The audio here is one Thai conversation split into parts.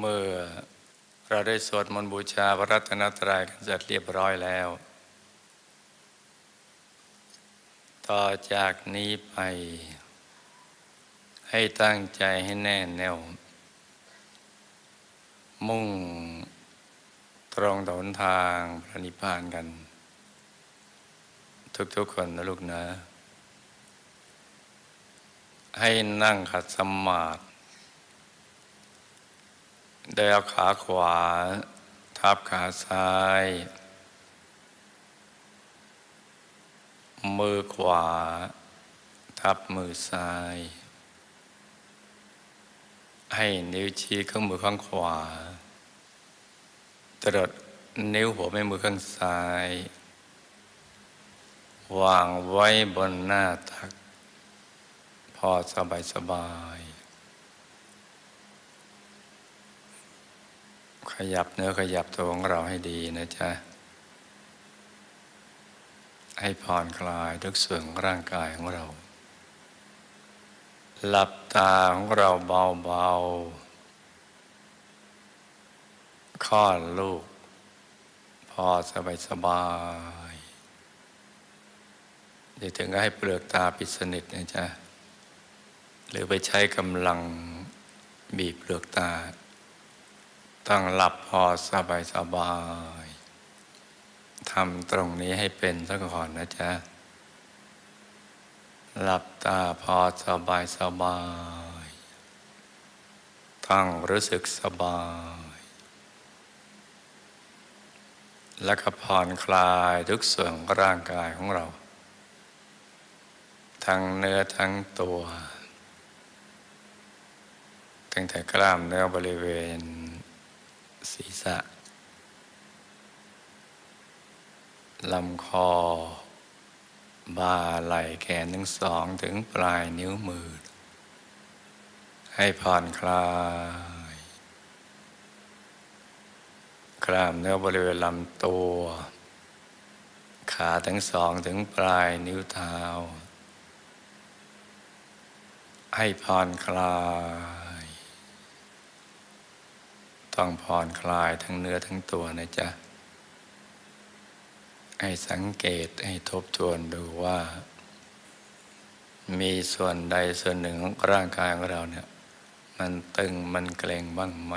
เมื่อเราได้สวดมนต์บูชาพระรัตนตรัยกันเสร็จเรียบร้อยแล้ว ต่อจากนี้ไป ให้ตั้งใจให้แน่แน่ว มุ่งตรงต่อหนทางพระนิพพานกัน ทุกๆคนนะลูกนะ ให้นั่งขัดสมาธิ โดยเอาขาขวา ทับขาซ้าย มือขวา ทับมือซ้าย ให้นิ้วชี้ข้างมือข้างขวาจรดนิ้วหัวแม่มือข้างซ้าย วางไว้บนหน้าตัก พอสบายสบาย ขยับเนื้อขยับตัวของเราให้ดีนะจ๊ะ ให้ผ่อนคลายทุกส่วนของร่างกายของเรา หลับตาของเราเบาๆคลอดลูก พอสบายสบายเดี๋ยวถึงก็ให้เปลือกตาปิดสนิทนะจ๊ะ หรือไปใช้กำลังบีบเปลือกตา ต้องหลับพอสบายสบายทำตรงนี้ให้เป็นซะก่อนนะจ๊ะ หลับตาพอสบายสบายต้องรู้สึกสบาย และก็ผ่อนคลายทุกส่วนของร่างกายของเรา ทั้งเนื้อทั้งตัว ตั้งแต่กล้ามเนื้อบริเวณ ศีรษะลำคอ บ่าไหล่แขนทั้งสองถึงปลายนิ้วมือ ให้ผ่อนคลายกล้ามเนื้อบริเวณลำตัว ขาทั้งสองถึงปลายนิ้วเท้า ให้ผ่อนคลาย ต้องผ่อนคลายทั้งเนื้อทั้งตัวนะจ๊ะ ให้สังเกตให้ทบทวนดูว่า มีส่วนใดส่วนหนึ่งของร่างกายของเราเนี่ย มันตึงมันเกร็งบ้างไหม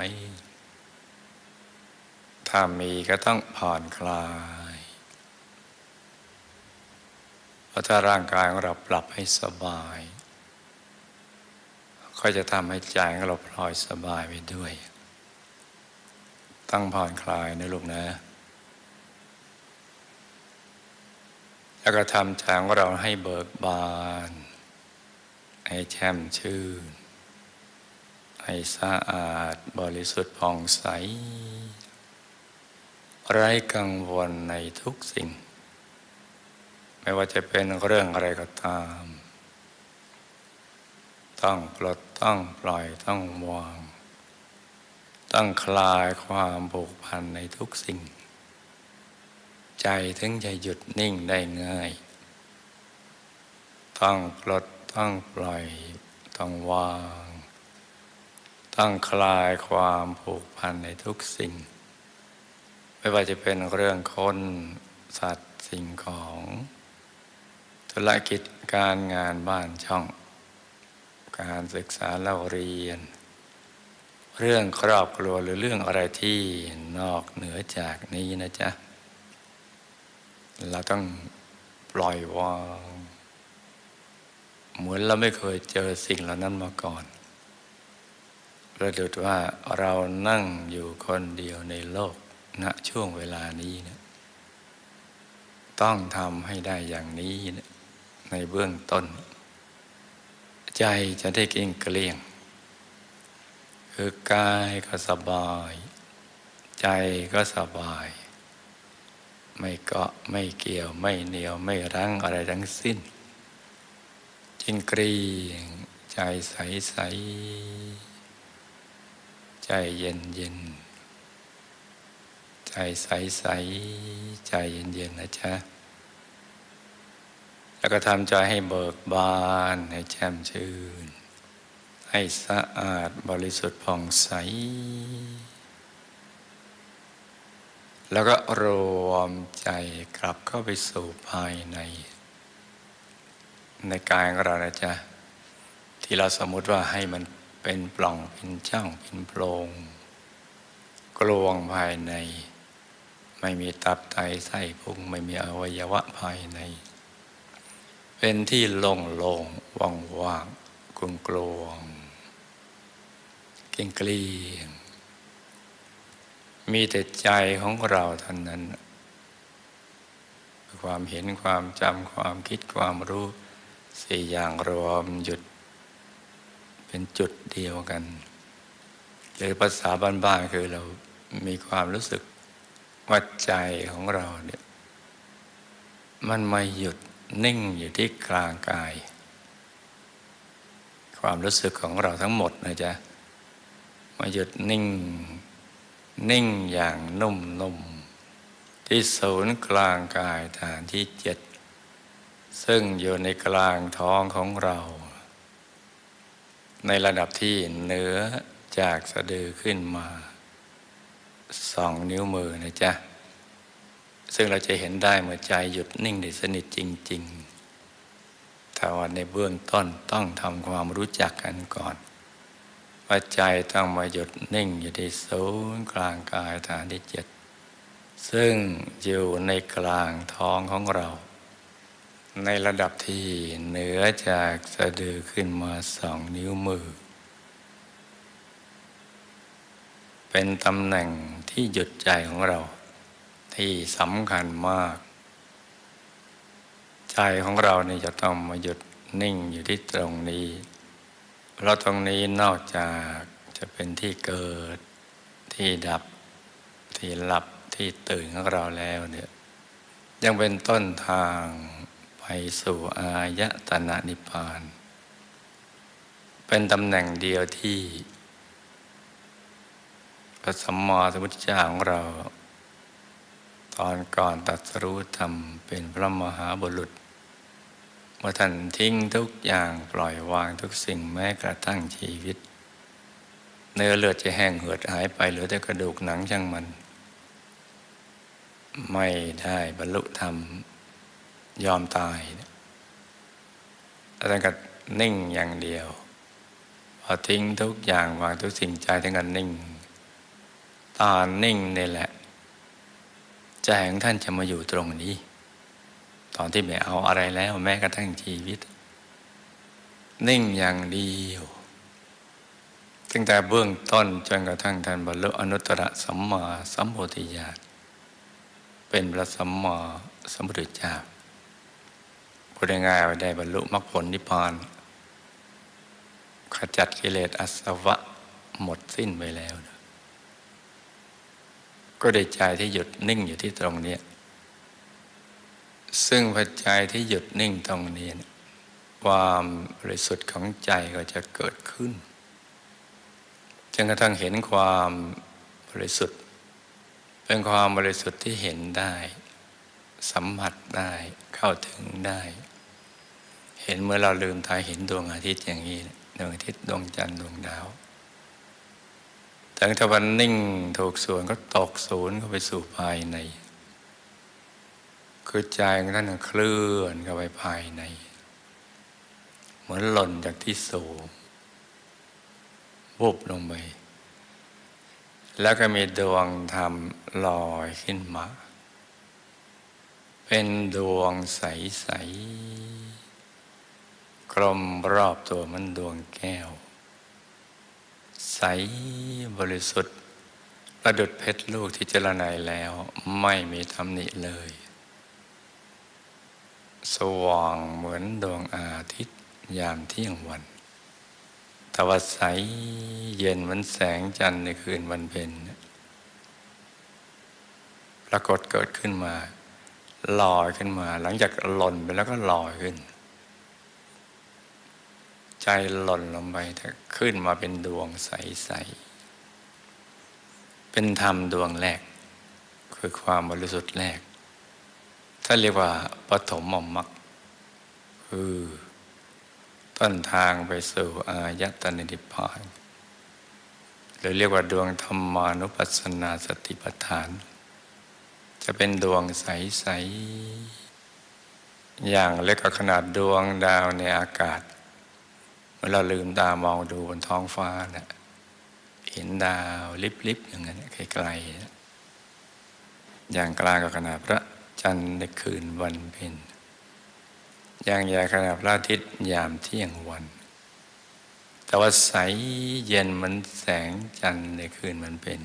ถ้ามีก็ต้องผ่อนคลาย เพราะถ้าร่างกายของเราปรับให้สบาย ก็จะทำให้ใจของเราพลอยสบายไปด้วย ต้องผ่อนคลายนะลูกนะแล้วก็ทำใจของเราให้เบิกบาน ให้แช่มชื่น ให้สะอาดบริสุทธิ์ผ่องใส ไร้กังวลในทุกสิ่ง ไม่ว่าจะเป็นเรื่องอะไรก็ตาม ต้องปลดต้องปล่อยต้องวาง ต้องคลายความผูกพันในทุกสิ่ง ใจถึงจะหยุดนิ่งได้ง่าย ต้องปลดต้องปล่อย ต้องวาง ต้องคลายความผูกพันในทุกสิ่ง ไม่ว่าจะเป็นเรื่องคนสัตว์สิ่งของธุรกิจการงานบ้านช่อง การศึกษาเล่าเรียน เรื่องครอบครัวหรือเรื่องอะไรที่นอกเหนือจากนี้นะจ๊ะ เราต้องปล่อยวางเหมือนเราไม่เคยเจอสิ่งเหล่านั้นมาก่อนประดุดว่าเรานั่งอยู่คนเดียวในโลกณช่วงเวลานี้เนะต้องทำให้ได้อย่างนี้นะในเบื้องต้น ใจจะได้เกลี้ยงเกลี้ยง คือกายก็สบาย ใจก็สบาย ไม่เกาะไม่เกี่ยวไม่เหนียวไม่รั้งอะไรทั้งสิ้นจินกรีงใจใสใสใจเย็นเย็นใจใสใสใจเย็นเย็นนะจ๊ะแล้วก็ทำใจให้เบิกบานให้แช่มชื่น ให้สะอาดบริสุทธิ์ผ่องใส แล้วก็รวมใจกลับเข้าไปสู่ภายใน ในกายของเรานะจ๊ะ ที่เราสมมติว่าให้มันเป็นปล่องเป็นช่างเป็นโพรง กลวงภายใน ไม่มีตับไตไส้พุงไม่มีอวัยวะภายใน เป็นที่โล่งโล่งว่างว่างกลวง เกลียงเกลียงมีแต่ใจของเราเท่านั้น ความเห็นความจำความคิดความรู้สี่อย่างรวมหยุด เป็นจุดเดียวกันหรือภาษาบ้านๆคือเรามีความรู้สึกว่าใจของเราเนี่ยมันไม่หยุดนิ่งอยู่ที่กลางกาย ความรู้สึกของเราทั้งหมดนะจ๊ะ มาหยุดนิ่ง นิ่งอย่างนุ่มนุ่มที่ศูนย์กลางกายฐานที่เจ็ดซึ่งอยู่ในกลางท้องของเรา ในระดับที่เหนือจากสะดือขึ้นมาสองนิ้วมือนะจ๊ะ ซึ่งเราจะเห็นได้เมื่อใจหยุดนิ่งได้สนิทจริง ๆ แต่ว่าในเบื้องต้นต้องทำความรู้จักกันก่อน ว่าใจต้องมาหยุดนิ่งอยู่ที่ศูนย์กลางกายฐานที่เจ็ดซึ่งอยู่ในกลางท้องของเรา ในระดับที่เหนือจากสะดือขึ้นมาสองนิ้วมือ เป็นตำแหน่งที่หยุดใจของเรา ที่สำคัญมาก ใจของเรานี่จะต้องมาหยุดนิ่งอยู่ที่ตรงนี้ เราตรงนี้นอกจากจะเป็นที่เกิดที่ดับ ที่หลับที่ตื่นของเราแล้วเนี่ยยังเป็นต้นทางไปสู่อายตนะนิพพาน เป็นตำแหน่งเดียวที่ พระสัมมาสัมพุทธเจ้าของเรา ตอนก่อนตัดสรู้ธรรมเป็นพระมหาบุรุษ เมื่อท่านทิ้งทุกอย่างปล่อยวางทุกสิ่งแม้กระทั่งชีวิต เนื้อเลือดจะแห้งเหือดหายไปเหลือแต่กระดูกหนังช่างมัน ไม่ได้บรรลุธรรมยอมตายแล้วท่านก็นิ่งอย่างเดียว พอทิ้งทุกอย่างวางทุกสิ่งใจทั้งกันนิ่งตอนนิ่งนี่แหละใจของท่านจะมาอยู่ตรงนี้ ตอนที่ไม่เอาอะไรแล้วแม้กระทั่งชีวิต นิ่งอย่างเดียวตั้งแต่เบื้องต้นจนกระทั่งท่านบรรลุอนุตตรสัมมาสัมโพธิญาณเป็นพระสัมมาสัมพุทธเจ้าพูดง่ายๆว่าได้บรรลุมรรคผลนิพพานขจัดกิเลสอสวะหมดสิ้นไปแล้ว ก็ได้ใจที่หยุดนิ่งอยู่ที่ตรงนี้ ซึ่งพอใจที่หยุดนิ่งตรงนี้นะความบริสุทธิ์ของใจก็จะเกิดขึ้นจนกระทั่งเห็นความบริสุทธิ์ เป็นความบริสุทธิ์ที่เห็นได้ สัมผัสได้เข้าถึงได้ เห็นเมื่อเราลืมตาเห็นดวงอาทิตย์อย่างนี้ดวงอาทิตย์ดวงจันทร์ดวงดาวแต่ถ้าวันนิ่งถูกส่วนก็ตกศูนย์เข้าไปสู่ภายใน คือใจของท่านเคลื่อนเข้าไปภายใน เหมือนหล่นจากที่สูงวุบลงไปแล้วก็มีดวงธรรมลอยขึ้นมา เป็นดวงใส ๆ กลมรอบตัวมันดวงแก้ว ใสบริสุทธิ์ ประดุดเพชรลูกที่เจรไนแล้วไม่มีตำหนิเลย สว่างเหมือนดวงอาทิตย์ยามเที่ยงวันต่ว่าใสเย็นเหมือนแสงจันทร์ในคืนวันเพ็ญปรากฏเกิดขึ้นมาลอยขึ้นมา หลังจากหล่นไปแล้วก็ลอยขึ้น ใจหล่นลงไปแต่ขึ้นมาเป็นดวงใส ๆ เป็นธรรมดวงแรก คือความบริสุทธิ์แรก ถ้าเรียกว่าปฐมมมรรคคือต้นทางไปสู่อายตนะนิพพานหรือเรียกว่าดวงธรรมานุปัสสนาสติปัฏฐาน จะเป็นดวงใส ๆ อย่างเล็กกว่าขนาดดวงดาวในอากาศ เมื่อเราลืมตามองดูบนท้องฟ้านะ่ะเห็นดาวลิบๆอย่างนั้นไกลๆอย่างกลางกับขนาดพระ จันทร์ในคืนวันเพ็ญอย่างใหญ่ขนาดพระอาทิตย์ยามเที่ยงวัน แต่ว่าใสเย็นเหมันแสงจันทร์ในคืนมันเป็น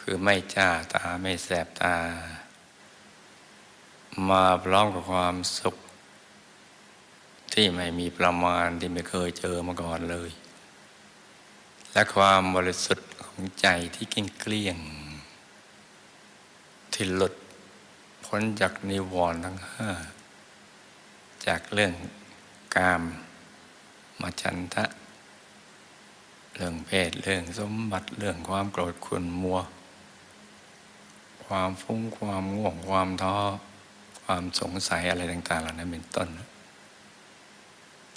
คือไม่จ้าตาไม่แสบตา มาพร้อมกับความสุข ที่ไม่มีประมาณที่ไม่เคยเจอมาก่อนเลย และความบริสุทธิ์ของใจที่เกลี้ยงเกลี้ยงที่หลุด พ้นจากนิวรณ์ทั้งห้าจากเรื่องกามมาฉันทะ เรื่องเพศเรื่องสมบัติเรื่องความโกรธขุนมัว ความฟุ้งความง่วงความท้อความสงสัยอะไรต่าง ๆ เหล่านั้นเป็นต้น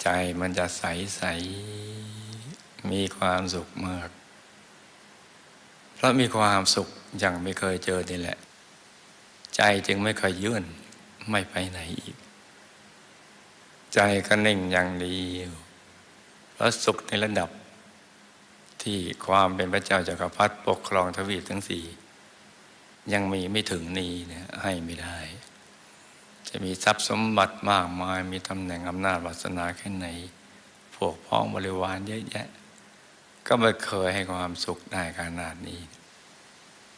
ใจมันจะใสใสมีความสุขมาก เพราะมีความสุขอย่างไม่เคยเจอนี่แหละ ใจจึงไม่เคยยื่นไม่ไปไหนอีก ใจก็นิ่งอย่างเดียวเพราะสุขในระดับ ที่ความเป็นพระเจ้าจากักรพรรดิปกครองทวีปทั้งสี่ยังมีไม่ถึงนี้เนี่ยให้ไม่ได้ จะมีทรัพย์สมบัติมากมาย มีตำแหน่งอำนาจวาสนาแค่ไหน พวกพ้องบริวารเยอะแยะ ก็ไม่เคยให้ความสุขได้ขนาดนี้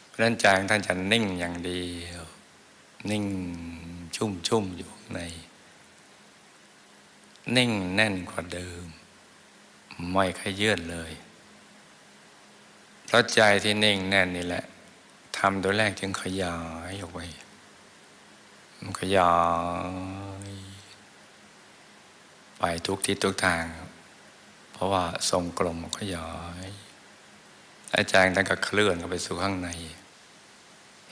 เพราะนั้นใจของท่านจะนิ่งอย่างเดียว นิ่งชุ่มชุ่มอยู่ใน นิ่งแน่นกว่าเดิม ไม่ขยื่นเลย เพราะใจที่นิ่งแน่นนี่แหละทำตัวแรกจึงขยายออกไปมันขยายไปทุกทิศทุกทาง เพราะว่าทรงกลมขยายอาจารย์ท่านก็เคลื่อนเข้าไปสู่ข้างใน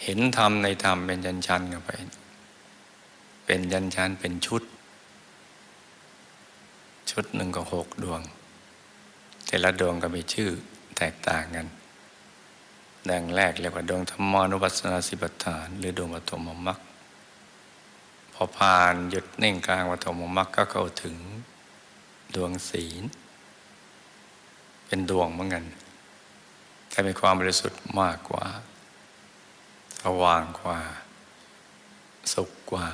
เห็นธรรมในธรรมเป็นยันชันกันไป เป็นยันชันเป็นชุด ชุดหนึ่งก็หกดวง แต่ละดวงก็มีชื่อแตกต่างกันดังแรกเรียกว่าดวงธรรมานุปัสสนาสิบฐาน หรือดวงปฐมมรรคพอผ่านหยุดนิ่งกลางปฐมมรรคก็เข้าถึงดวงศีล เป็นดวงเหมือนกันแต่มีความบริสุทธิ์มากกว่า ว่างกว่า สุขกว่า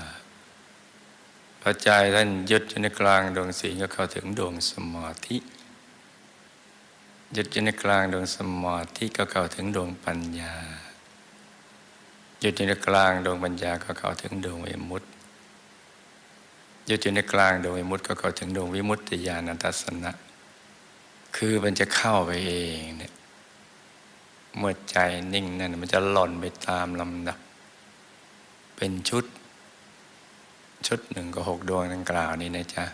พระใจท่านยึดอยู่ในกลางดวงศีลก็เข้าถึงดวงสมาธิยึดอยู่ในกลางดวงสมาธิก็เข้าถึงดวงปัญญายึดอยู่ในกลางดวงปัญญาก็เข้าถึงดวงวิมุตติยึดอยู่ในกลางดวงวิมุตติก็เข้าถึงดวงวิมุตติญาณทัศนะ คือมันจะเข้าไปเองเนี่ย เมื่อใจนิ่งนั่นมันจะหล่นไปตามลำดับ เป็นชุด ชุดหนึ่งก็หกดวงดังกล่าวนี้นะจ๊ะ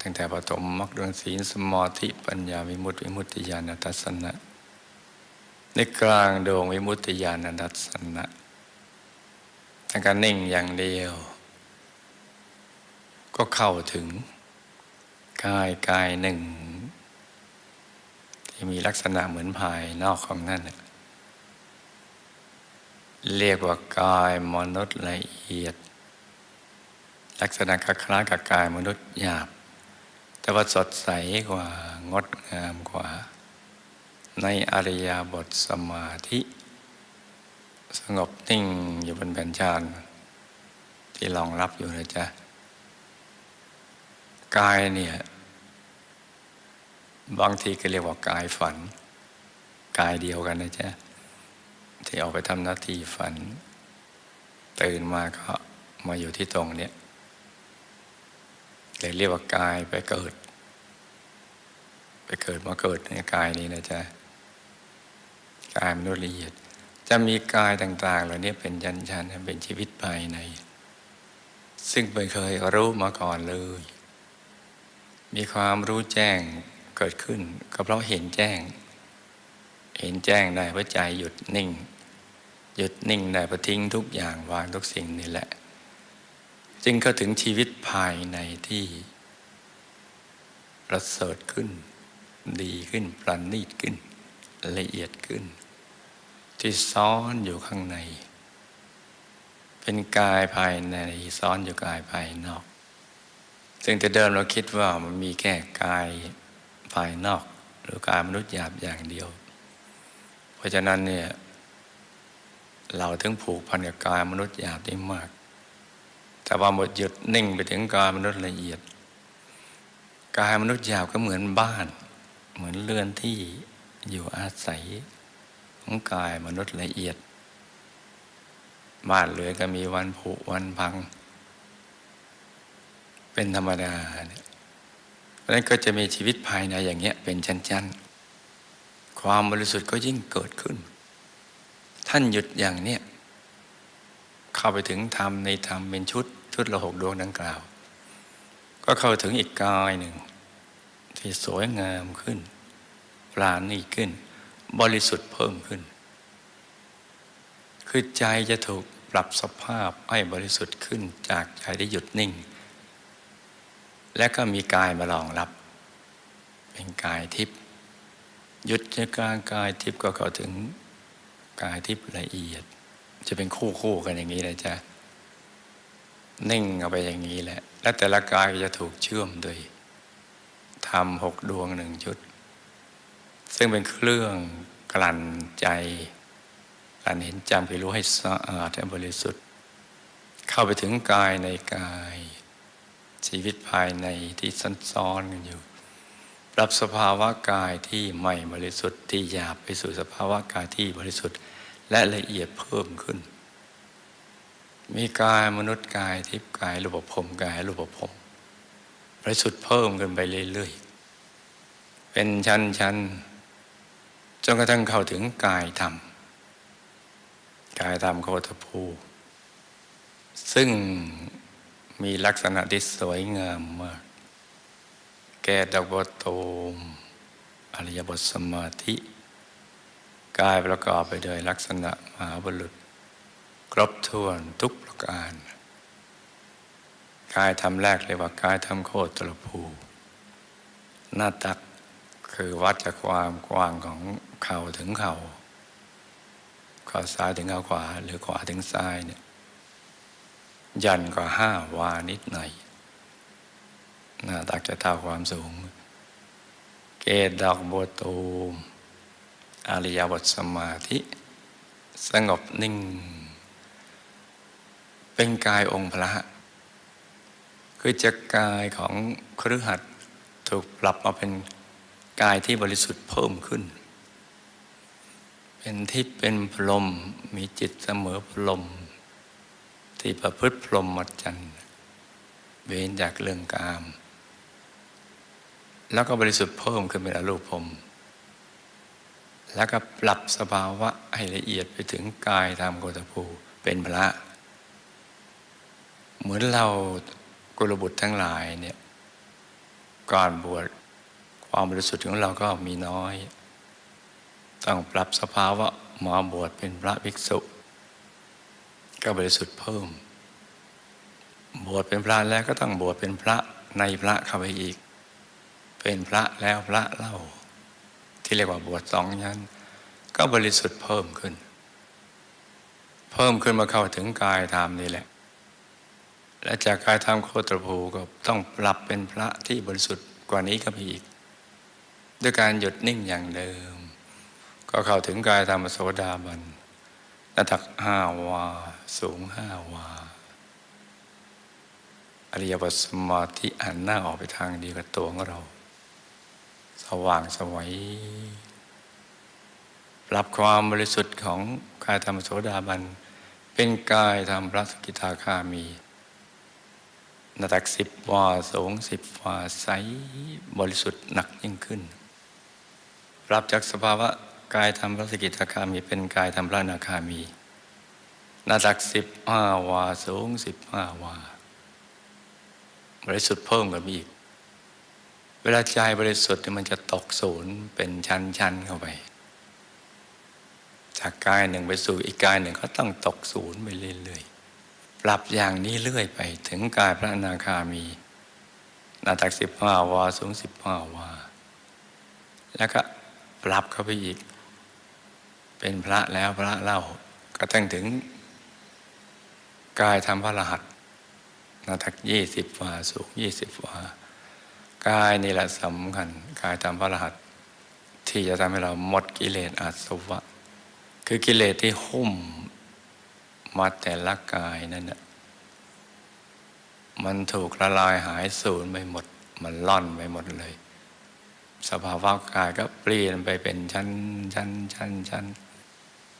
ตั้งแต่ปฐมมรรคดวงศีลสมาธิปัญญาวิมุตติวิมุตติญาณทัศนะ ในกลางดวงวิมุตติญาณทัศนะทั้งการนิ่งอย่างเดียว ก็เข้าถึงกายกายหนึ่ง มีลักษณะเหมือนภายนอกของนั่นเรียกว่ากายมนุษย์ละเอียด ลักษณะคล้ายกับกายมนุษย์หยาบ แต่ว่าสดใสกว่างดงามกว่า ในอริยบทสมาธิ สงบนิ่งอยู่บนแผ่นชานที่รองรับอยู่นะจ๊ะกายเนี่ย บางทีก็เรียกว่ากายฝัน กายเดียวกันนะจ๊ะที่ออกไปทำหน้าที่ฝัน ตื่นมาก็มาอยู่ที่ตรงเนี้ยเลยเรียกว่ากายไปเกิด ไปเกิดมาเกิดในกายนี้นะจ๊ะกายมนุษย์ละเอียด จะมีกายต่าง ๆ เหล่านี้เป็นยันชันเป็นชีวิตภายใน ซึ่งไม่เคยรู้มาก่อนเลย มีความรู้แจ้ง เกิดขึ้น ก็เพราะเห็นแจ้ง เห็นแจ้งได้เพราะใจหยุดนิ่ง หยุดนิ่งได้เพราะทิ้งทุกอย่างวางทุกสิ่งนี่แหละ จึงเข้าถึงชีวิตภายในที่ประเสริฐขึ้น ดีขึ้นประณีตขึ้น ละเอียดขึ้น ที่ซ้อนอยู่ข้างใน เป็นกายภายในซ้อนอยู่กายภายนอก ซึ่งแต่เดิมเราคิดว่ามันมีแค่กาย ภายนอก หรือกายมนุษย์หยาบอย่างเดียว เพราะฉะนั้นเนี่ยเราถึงผูกพันกับกายมนุษย์หยาบได้มาก แต่ว่าหมดหยุดนิ่งไปถึงกายมนุษย์ละเอียด กายมนุษย์หยาบก็เหมือนบ้าน เหมือนเรือนที่อยู่อาศัยของกายมนุษย์ละเอียด บ้านเรือนก็มีวันผุวันพัง เป็นธรรมดาเนี่ย เพราะนั้นก็จะมีชีวิตภายในอย่างเงี้ยเป็นชั้นๆ ความบริสุทธิ์ก็ยิ่งเกิดขึ้น ท่านหยุดอย่างเนี้ยเข้าไปถึงธรรมในธรรมเป็นชุดชุดละหกดวงดังกล่าว ก็เข้าถึงอีกกายหนึ่ง ที่สวยงามขึ้นปราณีขึ้น บริสุทธิ์เพิ่มขึ้น คือใจจะถูกปรับสภาพให้บริสุทธิ์ขึ้นจากใจที่หยุดนิ่ง และก็มีกายมารองรับ เป็นกายทิพย์หยุดในกลางกายทิพย์ก็เข้าถึงกายทิพย์ละเอียด จะเป็นคู่คู่กันอย่างนี้เลยจ้ะนิ่งเอาไปอย่างนี้แหละ และแต่ละกายก็จะถูกเชื่อมโดยทำหกดวงหนึ่งชุด ซึ่งเป็นเครื่องกลั่นใจกลั่นเห็นจำคือรู้ให้สะอาดและบริสุทธิ์ เข้าไปถึงกายในกาย ชีวิตภายในที่ซันซ้อนกันอยู่รับสภาวะกายที่ใหม่บริสุทธิ์ที่หยาบไปสู่สภาวะกายที่บริสุทธิ์ และละเอียดเพิ่มขึ้น มีกายมนุษย์กายทิพย์กายรูปภพกายรูปภพบริสุทธิ์เพิ่มขึ้นไปเรื่อยๆเป็นชั้นๆจนกระทั่งเข้าถึงกายธรรมกายธรรมโคตภูซึ่ง มีลักษณะที่สวยงามมาก แก่ดอกบัวตูมอริยบทสมาธิ กายประกอบไปด้วยลักษณะมหาบุรุษ ครบถ้วนทุกประการกายทำแรกเรียกว่ากายทำโคตรภู หน้าตักคือวัดจากความกว้างของเข่าถึงเข่าข้าซ้ายถึงข่าขวา หรือขวาถึงซ้ายเนี่ย ยันกว่าห้าวานิดหน่อยหน้าตักจะเท่าความสูง เกศดอกบัวตูมอริยบทสมาธิ สงบนิ่ง เป็นกายองค์พระ คือจะกายของครือหัดถูกปรับมาเป็นกายที่บริสุทธิ์เพิ่มขึ้น เป็นทิพย์เป็นพรหมมีจิตเสมอพรหม ที่ประพฤติพรหมจรรย์เว้นจากเรื่องกาม แล้วก็บริสุทธิ์เพิ่มขึ้นเป็นอรูปพรหมแล้วก็ปรับสภาวะให้ละเอียดไปถึงกายธรรมโกตภูเป็นพระ เหมือนเรากุลบุตรทั้งหลายเนี่ยก่อนบวชความบริสุทธิ์ของเราก็มีน้อย ต้องปรับสภาวะมาบวชเป็นพระภิกษุ ก็บริสุทธิ์เพิ่ม บวชเป็นพระแล้วก็ต้องบวชเป็นพระในพระเข้าไปอีก เป็นพระแล้วพระเล่า ที่เรียกว่าบวชสองยันก็บริสุทธิ์เพิ่มขึ้น เพิ่มขึ้นมาเข้าถึงกายธรรมนี่แหละ และจากกายธรรมโคตรภูก็ต้องปรับเป็นพระที่บริสุทธิ์กว่านี้ก็มีอีก ด้วยการหยุดนิ่งอย่างเดิม ก็เข้าถึงกายธรรมโสดาบันระดับห้าวา สูงห้าวา อริยบทสมาธิอันหน้าออกไปทางเดียวกับตัวของเรา สว่างสวัยปรับความบริสุทธิ์ของกายธรรมโสดาบัน เป็นกายธรรมพระสกิทาคามีนาตักสิบวาสูงสิบวาใสบริสุทธิ์หนักยิ่งขึ้นปรับจากสภาวะกายธรรมพระสกิทาคามีเป็นกายธรรมพระนาคามี หนาตักสิบห้าวา สูงสิบห้าวา บริสุทธิ์เพิ่มกับอีก เวลาใจบริสุทธิ์มันจะตกศูนย์เป็นชั้นๆเข้าไป จากกายหนึ่งไปสู่อีกกายหนึ่งก็ต้องตกศูนย์ไปเรื่อยๆ ปรับอย่างนี้เรื่อยไป ถึงกายพระอนาคามีหน้าตักสิบห้าวา สูงสิบห้าวา แล้วก็ปรับเข้าไปอีก เป็นพระแล้วพระเล่าก็ตั้งถึง กายทำพระรหัสนาตักยี่สิบวาสูงยี่สิบวากายนี่แหละสำคัญ กายทำพระรหัส ที่จะทำให้เราหมดกิเลสอาสวะ คือกิเลสที่หุ้มมาแต่ละกายนั่นแหละมันถูกละลายหายสูญไปหมด มันล่อนไปหมดเลย สภาวะกายก็เปลี่ยนไปเป็นชั้นชั้นชั้นชั้น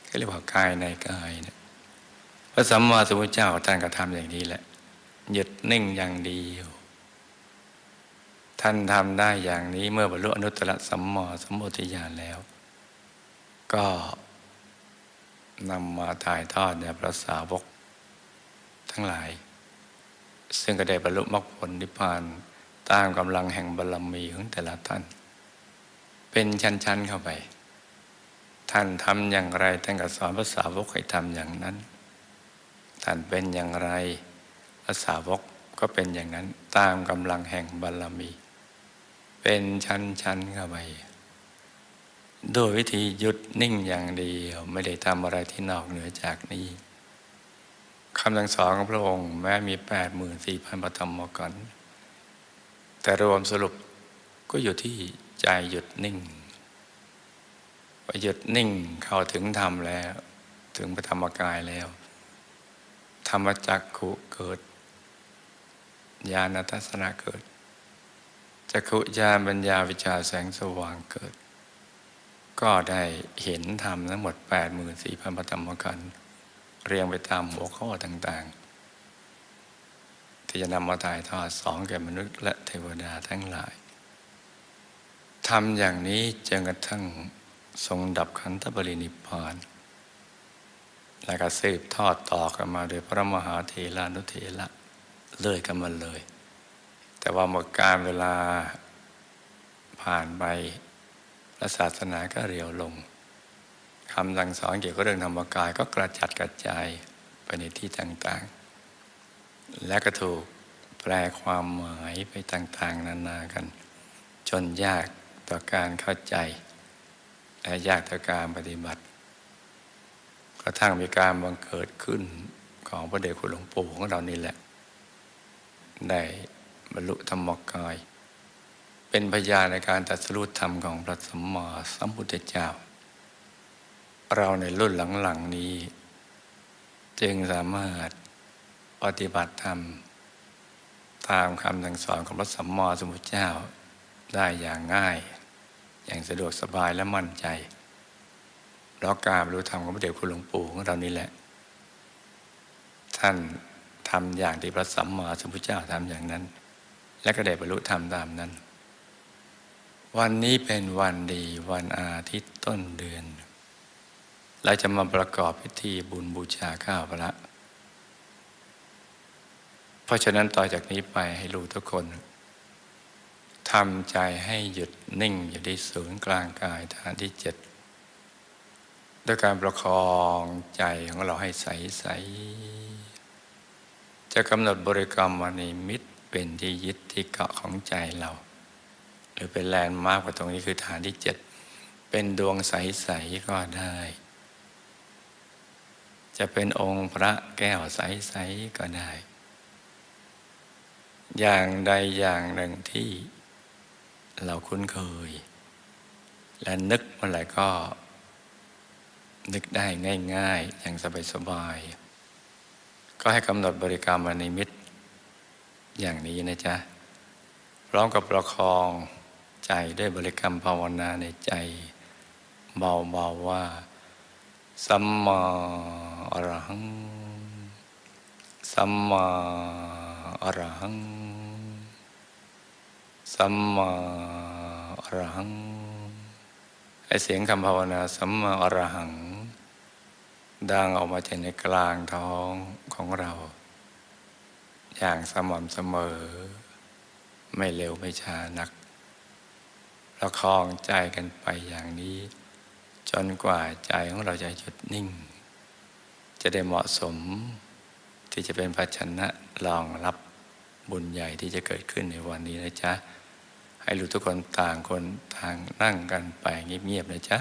ก็เรียกว่ากายในกายเนี่ย พระสัมมาสัมพุทธเจ้าท่านก็ทำอย่างนี้แหละหยุดนิ่งอย่างเดียวท่านทำได้อย่างนี้เมื่อบรรลุอนุตตรสัมมาสัมโพธิญาณแล้ว ก็นำมาถ่ายทอดในพระสาวก ทั้งหลาย ซึ่งก็ได้บรรลุมรรคผลนิพพานตามกำลังแห่งบารรมีของแต่ละท่าน เป็นชั้นๆเข้าไป ท่านทำอย่างไรท่านก็สอนภาษาวกให้ทำอย่างนั้น ท่านเป็นอย่างไรภาษาวกก็เป็นอย่างนั้นตามกำลังแห่งบารรมี เป็นชั้นๆเข้าไปโดยวิธีหยุดนิ่งอย่างเดียวไม่ได้ทำอะไรที่นอกเหนือจากนี้คำสั่งสอนของพระองค์แม้มีแปดหมื่นสี่พันพระธรรมกัน แต่รวมสรุปก็อยู่ที่ใจหยุดนิ่งพอหยุดนิ่งเข้าถึงธรรมแล้ว ถึงพระธรรมกายแล้ว ธรรมจักขุเกิด ญาณทัศนะเกิดจักขุญาณปัญญาวิชาแสงสว่างเกิด ก็ได้เห็นธรรมทั้งหมด 84,000พระธรรมกัน เรียงไปตามหัวข้อต่างๆ ที่จะนำมาถ่ายทอดสองแก่มนุษย์และเทวดาทั้งหลายทำอย่างนี้จนกระทั่งทรงดับขันธปรินิพพาน และก็สืบทอดต่อกันมาโดยพระมหาเทรานุเทระเลยกันมาเลย แต่ว่าหมดการเวลาผ่านไปพระศาสนาก็เรียวลงคำสั่งสอนเกี่ยวกับเรื่องธรรมกายก็กระจัดกระจายไปในที่ต่างๆ และก็ถูกแปลความหมายไปต่างๆ นานากัน จนยากต่อการเข้าใจ และยากต่อการปฏิบัติ กระทั่งมีการบังเกิดขึ้นของพระเดชคุณหลวงปู่ของเรานี่แหละ ได้บรรลุธรรมกาย เป็นพยานในการตัดสู้ธรรมของพระสัมมาสัมพุทธเจ้า เราในรุ่นหลังๆนี้ จึงสามารถปฏิบัติธรรม ตามคำสั่งสอนของพระสัมมาสัมพุทธเจ้าได้อย่างง่าย อย่างสะดวกสบายและมั่นใจ เพราะการรู้ธรรมของพระเดชคุณหลวงปู่ของเรานี่แหละ ท่านทำอย่างที่พระสัมมาสัมพุทธเจ้าทำอย่างนั้น และก็ได้บรรลุธรรมตามนั้น วันนี้เป็นวันดีวันอาทิตย์ต้นเดือนเราจะมาประกอบพิธีบุญบูชาข้าวพระ เพราะฉะนั้นต่อจากนี้ไปให้รู้ทุกคนทำใจให้หยุดนิ่งอยู่ที่ศูนย์กลางกายฐานที่เจ็ด ด้วยการประคองใจของเราให้ใสใสจะกำหนดบริกรรมวนิมิตเป็นที่ยึดที่เกาะของใจเรา หรือเป็นแลนด์มาร์กว่าตรงนี้คือฐานที่เจ็ดเป็นดวงใสๆก็ได้ จะเป็นองค์พระแก้วใสๆก็ได้ อย่างใดอย่างหนึ่งที่เราคุ้นเคย และนึกเมื่อไหร่ก็ นึกได้ง่าย ๆ อย่างสบายๆก็ให้กำหนดบริกรรมอนิมิตอย่างนี้นะจ๊ะพร้อมกับประคองใจด้วยบริกรรมภาวนาในใจ เบาๆว่า สัมมาอรหัง สัมมาอรหัง สัมมาอรหังให้เสียงคำภาวนาสัมมาอรหัง ดังออกมาจากในกลางท้องของเรา อย่างสม่ำเสมอ ไม่เร็วไม่ช้านักประคองใจกันไปอย่างนี้ จนกว่าใจของเราจะหยุดนิ่ง จะได้เหมาะสมที่จะเป็นภาชนะรองรับบุญใหญ่ที่จะเกิดขึ้นในวันนี้นะจ๊ะ ให้รู้ทุกคนต่างคนต่างนั่งกันไปเงียบๆนะจ๊ะ